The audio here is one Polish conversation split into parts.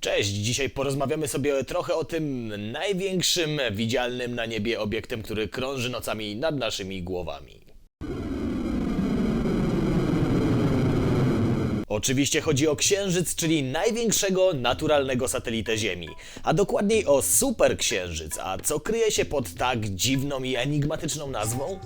Cześć, dzisiaj porozmawiamy sobie trochę o tym największym widzialnym na niebie obiektem, który krąży nocami nad naszymi głowami. Oczywiście chodzi o Księżyc, czyli największego naturalnego satelitę Ziemi, a dokładniej o superksiężyc. A co kryje się pod tak dziwną i enigmatyczną nazwą?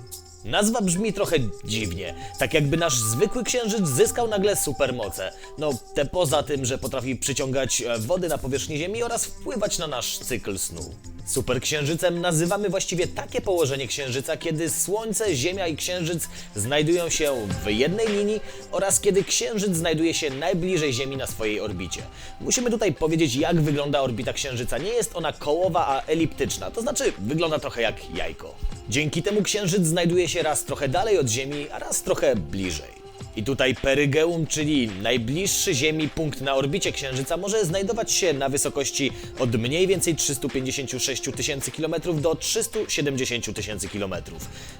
Nazwa brzmi trochę dziwnie, tak jakby nasz zwykły księżyc zyskał nagle supermoce. No, te poza tym, że potrafi przyciągać e, wody na powierzchnię Ziemi oraz wpływać na nasz cykl snu. Superksiężycem nazywamy właściwie takie położenie księżyca, kiedy Słońce, Ziemia i księżyc znajdują się w jednej linii oraz kiedy księżyc znajduje się najbliżej Ziemi na swojej orbicie. Musimy tutaj powiedzieć, jak wygląda orbita księżyca. Nie jest ona kołowa, a eliptyczna, to znaczy wygląda trochę jak jajko. Dzięki temu księżyc znajduje się raz trochę dalej od Ziemi, a raz trochę bliżej. I tutaj perygeum, czyli najbliższy Ziemi punkt na orbicie Księżyca, może znajdować się na wysokości od mniej więcej 356 tysięcy km do 370 tysięcy km.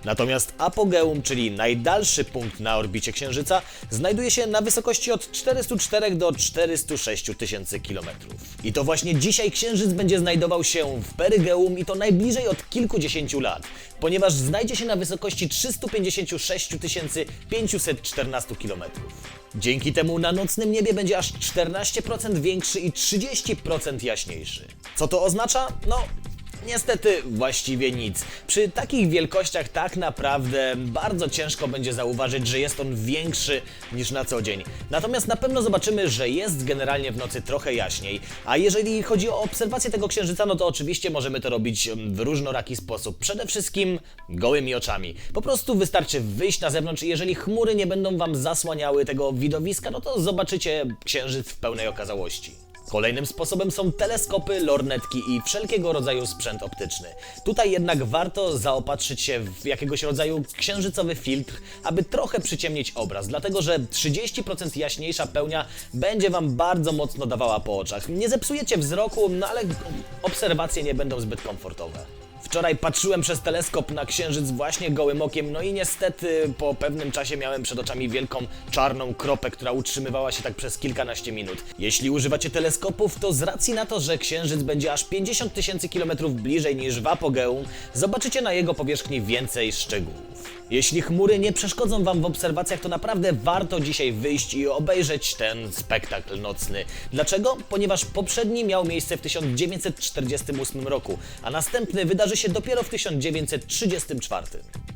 Natomiast apogeum, czyli najdalszy punkt na orbicie Księżyca, znajduje się na wysokości od 404 do 406 tysięcy km. I to właśnie dzisiaj Księżyc będzie znajdował się w perygeum i to najbliżej od kilkudziesięciu lat, ponieważ znajdzie się na wysokości 356 514 km. Dzięki temu na nocnym niebie będzie aż 14% większy i 30% jaśniejszy. Co to oznacza? No, Niestety właściwie nic. Przy takich wielkościach tak naprawdę bardzo ciężko będzie zauważyć, że jest on większy niż na co dzień. Natomiast na pewno zobaczymy, że jest generalnie w nocy trochę jaśniej. A jeżeli chodzi o obserwację tego księżyca, no to oczywiście możemy to robić w różnoraki sposób. Przede wszystkim gołymi oczami. Po prostu wystarczy wyjść na zewnątrz i jeżeli chmury nie będą wam zasłaniały tego widowiska, no to zobaczycie księżyc w pełnej okazałości. Kolejnym sposobem są teleskopy, lornetki i wszelkiego rodzaju sprzęt optyczny. Tutaj jednak warto zaopatrzyć się w jakiegoś rodzaju księżycowy filtr, aby trochę przyciemnić obraz, dlatego że 30% jaśniejsza pełnia będzie Wam bardzo mocno dawała po oczach. Nie zepsujecie wzroku, no ale obserwacje nie będą zbyt komfortowe. Wczoraj patrzyłem przez teleskop na księżyc właśnie gołym okiem, no i niestety po pewnym czasie miałem przed oczami wielką czarną kropę, która utrzymywała się tak przez kilkanaście minut. Jeśli używacie teleskopów, to z racji na to, że księżyc będzie aż 50 tysięcy kilometrów bliżej niż w apogeum, zobaczycie na jego powierzchni więcej szczegółów. Jeśli chmury nie przeszkodzą Wam w obserwacjach, to naprawdę warto dzisiaj wyjść i obejrzeć ten spektakl nocny. Dlaczego? Ponieważ poprzedni miał miejsce w 1948 roku, a następny wydarzy się dopiero w 1934.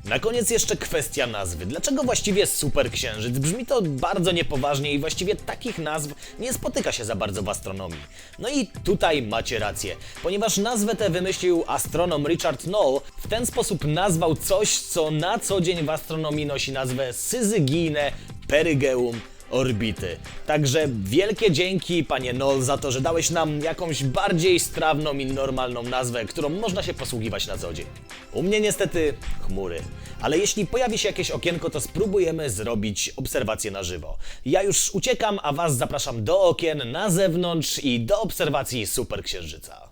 Na koniec jeszcze kwestia nazwy. Dlaczego właściwie superksiężyc? Brzmi to bardzo niepoważnie i właściwie takich nazw nie spotyka się za bardzo w astronomii. No i tutaj macie rację, ponieważ nazwę tę wymyślił astronom Richard Knoll, w ten sposób nazwał coś, co na co dzień w astronomii nosi nazwę syzygijne perygeum orbity. Także wielkie dzięki, panie Nol, za to, że dałeś nam jakąś bardziej strawną i normalną nazwę, którą można się posługiwać na co dzień. U mnie niestety chmury. Ale jeśli pojawi się jakieś okienko, to spróbujemy zrobić obserwację na żywo. Ja już uciekam, a was zapraszam do okien na zewnątrz i do obserwacji superksiężyca.